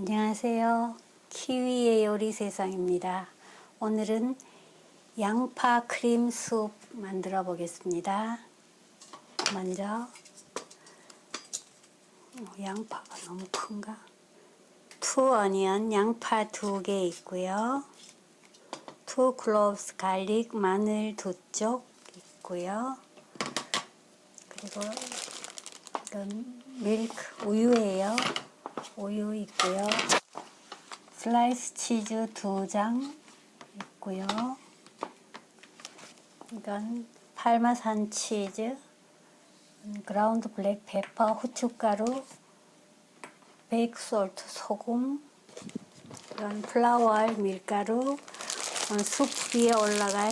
안녕하세요. 키위의 요리 세상입니다. 오늘은 양파 크림 숲 만들어 보겠습니다. 먼저 어, 양파가 너무 큰가? 투 어니언 양파 두 개 있고요. 투 클로브스 갈릭 마늘 두 쪽 있고요. 그리고 이건 밀크 우유예요. 우유 있고요. 슬라이스 치즈 두 장 있고요. 이건 파마산 치즈, 그라운드 블랙 페퍼, 후춧가루, 베이크 솔트, 소금, 이건 플라워 밀가루, 숲 위에 올라갈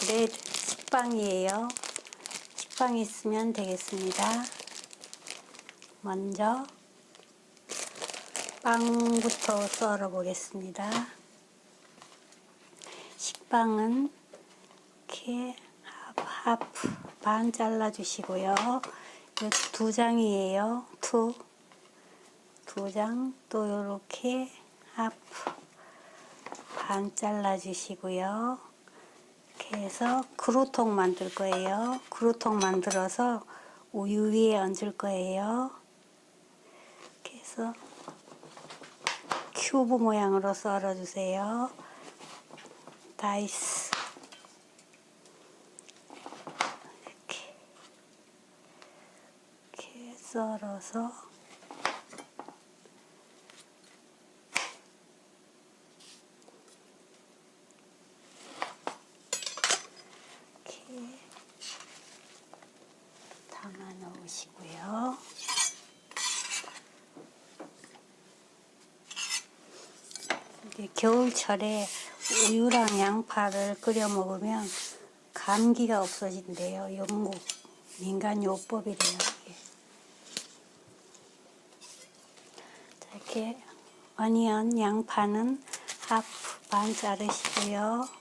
브레드 식빵이에요. 식빵 있으면 되겠습니다. 먼저 빵부터 썰어 보겠습니다. 식빵은 이렇게 하프, 반 잘라 주시고요. 이거 두 장이에요. 투. 두 장, 또 이렇게 하프 반 잘라 주시고요. 이렇게 해서 그루통 만들 거예요. 그루통 만들어서 우유 위에 얹을 거예요. 이렇게 해서 큐브 모양으로 썰어 주세요. 다이스 이렇게 이렇게 썰어서 이렇게 담아 놓으시고요. 이게 겨울철에 우유랑 양파를 끓여 먹으면 감기가 없어진대요. 영국 민간 요법이래요. 이게. 자, 이렇게 어니언 양파는 하프 반 자르시고요.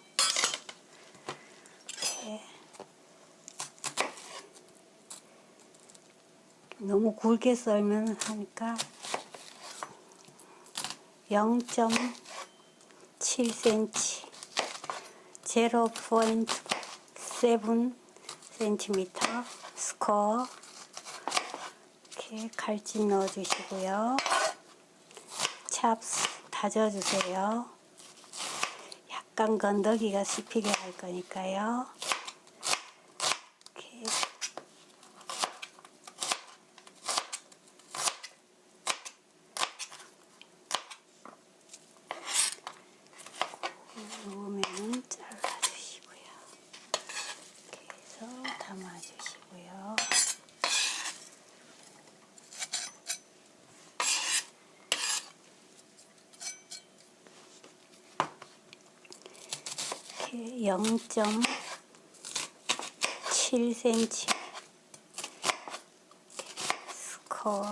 너무 굵게 썰면 하니까 0.7cm, 0.7 cm 스코어 이렇게 갈진 넣어주시고요. 찹스 다져주세요. 약간 건더기가 씹히게 할 거니까요. 이렇게 놓으면 잘라주시고요. 이렇게 해서 담아주시고요. 이렇게 0.7cm 스코어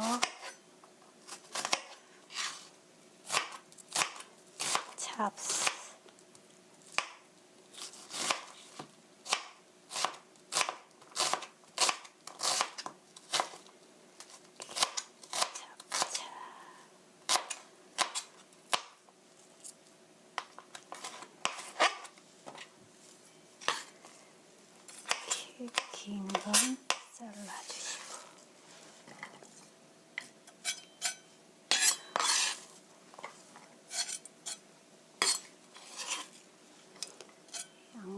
찹스 찹찹 이렇게 긴 건 잘라주시고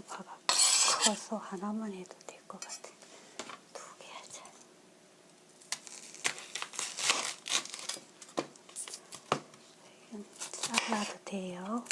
양파가 커서 하나만 해도 될 것 같아. 두 개 하자. 이건 잘라도 돼요.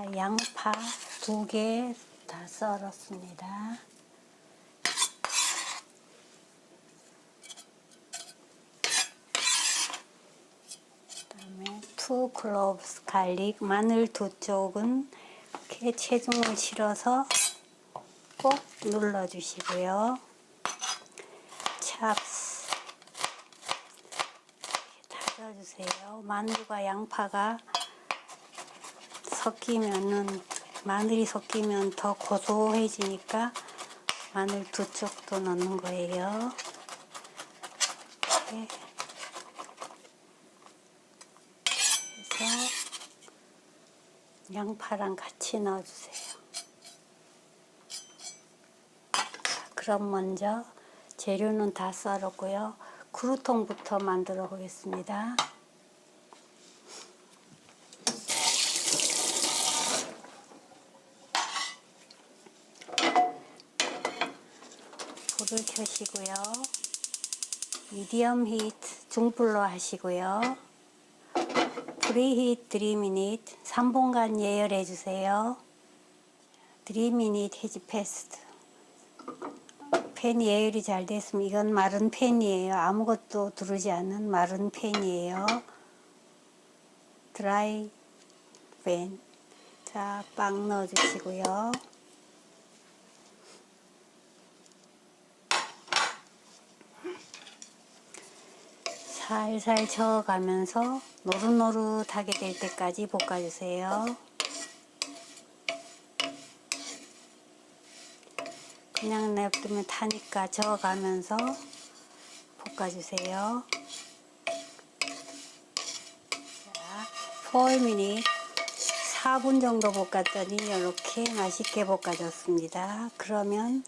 자, 양파 두 개 다 썰었습니다. 2 cloves 갈릭 마늘 두 쪽은 이렇게 체중을 실어서 꼭 눌러 주시고요. 찹스 다져 주세요. 마늘과 양파가 섞이면은 마늘이 섞이면 더 고소해지니까 마늘 두 쪽도 넣는 거예요. 이렇게 해서 양파랑 같이 넣어주세요. 자, 그럼 먼저 재료는 다 썰었고요. 그루통부터 만들어 보겠습니다. 불을 켜시고요. 미디엄 히트 중불로 하시고요. 프리히트 3미닛 3분간 예열해 주세요. 3미닛 해지 패스트 팬 예열이 잘 됐으면 이건 마른 팬이에요. 아무것도 두르지 않는 마른 팬이에요. 드라이 팬. 자, 빵 넣어 주시고요. 살살 저어가면서 노릇노릇하게 될 때까지 볶아주세요. 그냥 냅두면 타니까 저어가면서 볶아주세요. 자, 4미닛 4분 정도 볶았더니 이렇게 맛있게 볶아졌습니다. 그러면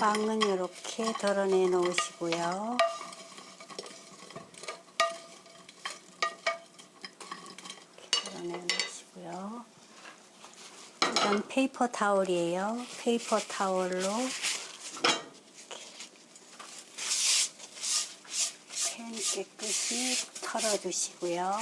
빵은 이렇게 덜어내 놓으시고요. 덜어내놓으시고요. 이건 페이퍼 타올이에요. 페이퍼 타올로 팬 깨끗이 털어주시고요.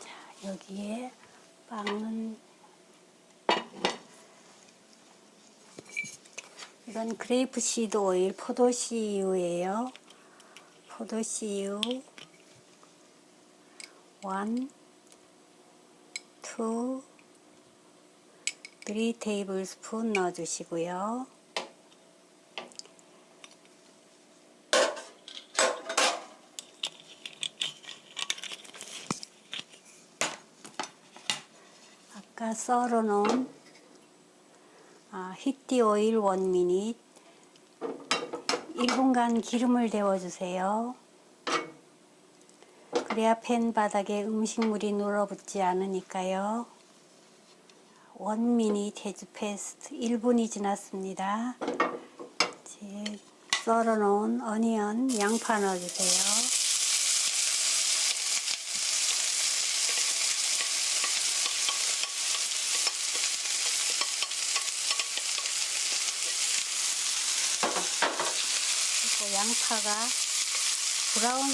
자, 여기에 빵은 이건 그레이프 시드 오일 포도 씨유예요. 포도 씨유 1, 2, 3 테이블 스푼 넣어 주시고요. 아까 썰어 놓은 아, 히티 오일 1미닛 1분간 기름을 데워주세요. 그래야 팬 바닥에 음식물이 눌어붙지 않으니까요. 1미닛 해즈 패스트 1분이 지났습니다. 이제 썰어 놓은 어니언 양파 넣어주세요. 양파가 브라운 어,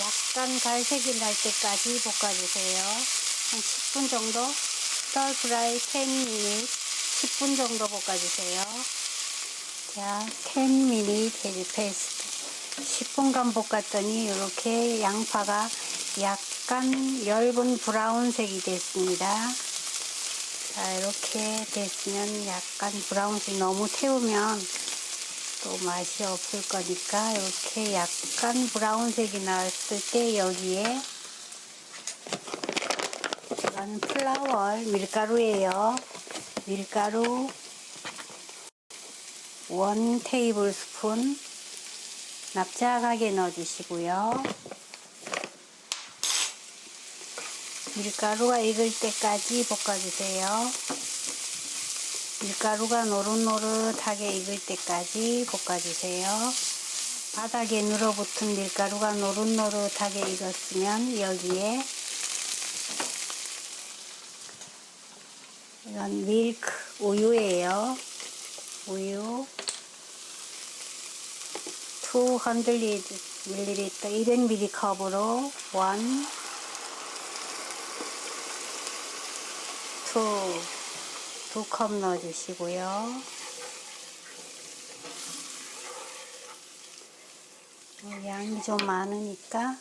약간 갈색이 날 때까지 볶아주세요. 한 10분 정도 스털 프라이 10미닛 10분 정도 볶아주세요. 자 10미닛 해지 페이스트 10분간 볶았더니 이렇게 양파가 약간 엷은 브라운색이 됐습니다. 자 이렇게 됐으면 약간 브라운색 너무 태우면 또 맛이 없을 거니까 이렇게 약간 브라운색이 나왔을 때 여기에 이건 플라워 밀가루예요. 밀가루 1 테이블 스푼 납작하게 넣어주시고요. 밀가루가 익을 때까지 볶아주세요. 밀가루가 노릇노릇하게 익을 때까지 볶아주세요. 바닥에 눌어붙은 밀가루가 노릇노릇하게 익었으면 여기에 이건 밀크 우유예요. 우유 200ml 200ml 컵으로 1 2 두 컵 넣어주시고요. 어, 양이 좀 많으니까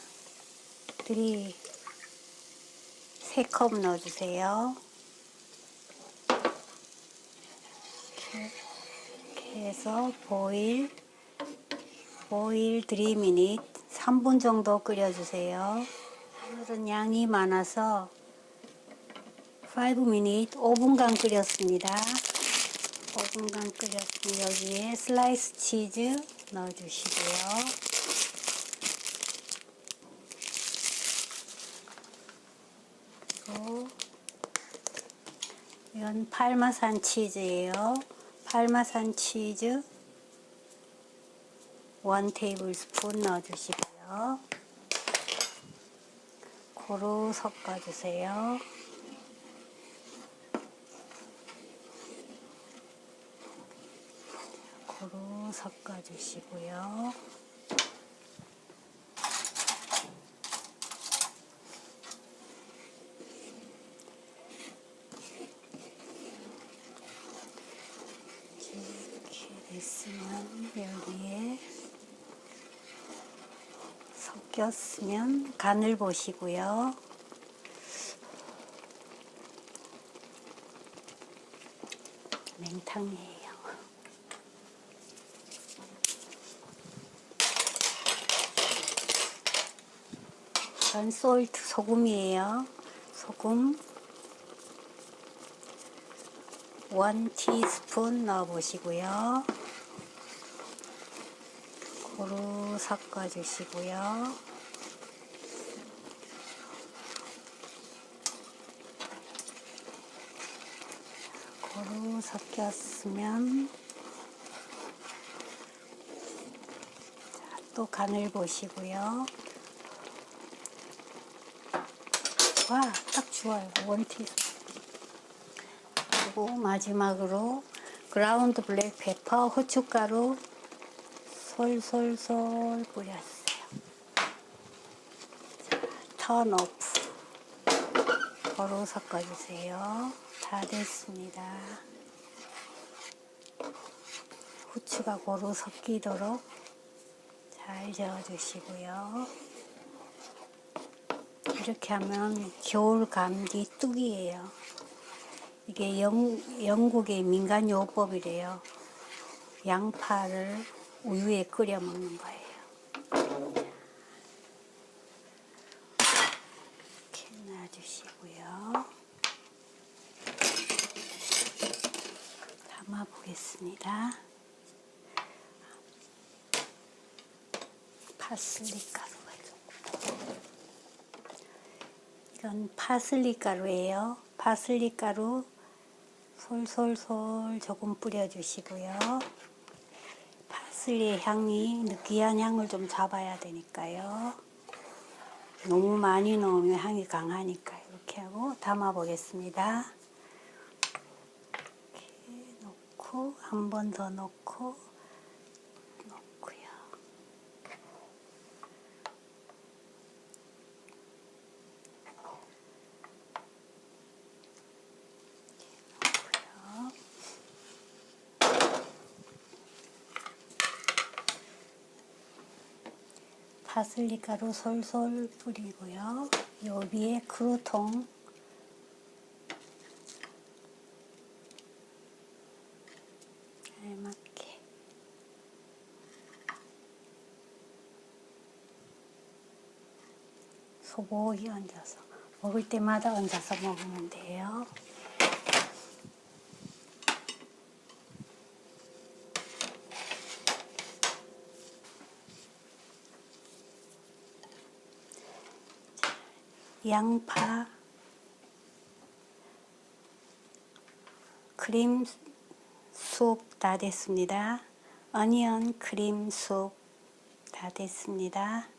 들이 세 컵 넣어주세요. 이렇게, 해서 보일 보일 3미닛 3분 정도 끓여주세요. 오늘은 양이 많아서 5미닛 5분간 끓였습니다. 5분간 끓였으면 여기에 슬라이스 치즈 넣어주시고요. 그리고 이건 파마산 치즈예요. 파마산 치즈 1 테이블 스푼 넣어주시고요. 고루 섞어주세요. 고루 섞어주시고요. 이렇게 됐으면 여기에 섞였으면 간을 보시고요. 냉탕이에요. 이건 솔트 소금이에요. 소금 1 티스푼 넣어 보시고요. 고루 섞어 주시고요. 고루 섞였으면 자, 또 간을 보시고요. 와, 딱 좋아요. 원 티스푼. 그리고 마지막으로 그라운드 블랙 페퍼, 후춧가루 솔솔솔 뿌렸어요. 턴 오프. 바로 섞어주세요. 다 됐습니다. 후추가 고루 섞이도록 잘 저어주시고요. 이렇게 하면 겨울 감기 뚝이에요. 이게 영, 영국의 민간 요법이래요. 양파를 우유에 끓여 먹는 거예요. 보겠습니다. 파슬리 가루가 조금. 이건 파슬리 가루예요. 파슬리 가루 솔솔솔 조금 뿌려주시고요. 파슬리의 향이 느끼한 향을 좀 잡아야 되니까요. 너무 많이 넣으면 향이 강하니까 이렇게 하고 담아 보겠습니다. 이렇게 넣고 한 번 더 넣고 넣고요. 넣고요. 파슬리 가루 솔솔 뿌리고요. 요 위에 크루통 알맞게 소복이 얹어서 먹을 때마다 얹어서 먹으면 돼요. 양파, 크림 숲 다 됐습니다. 어니언 크림 숲 다 됐습니다.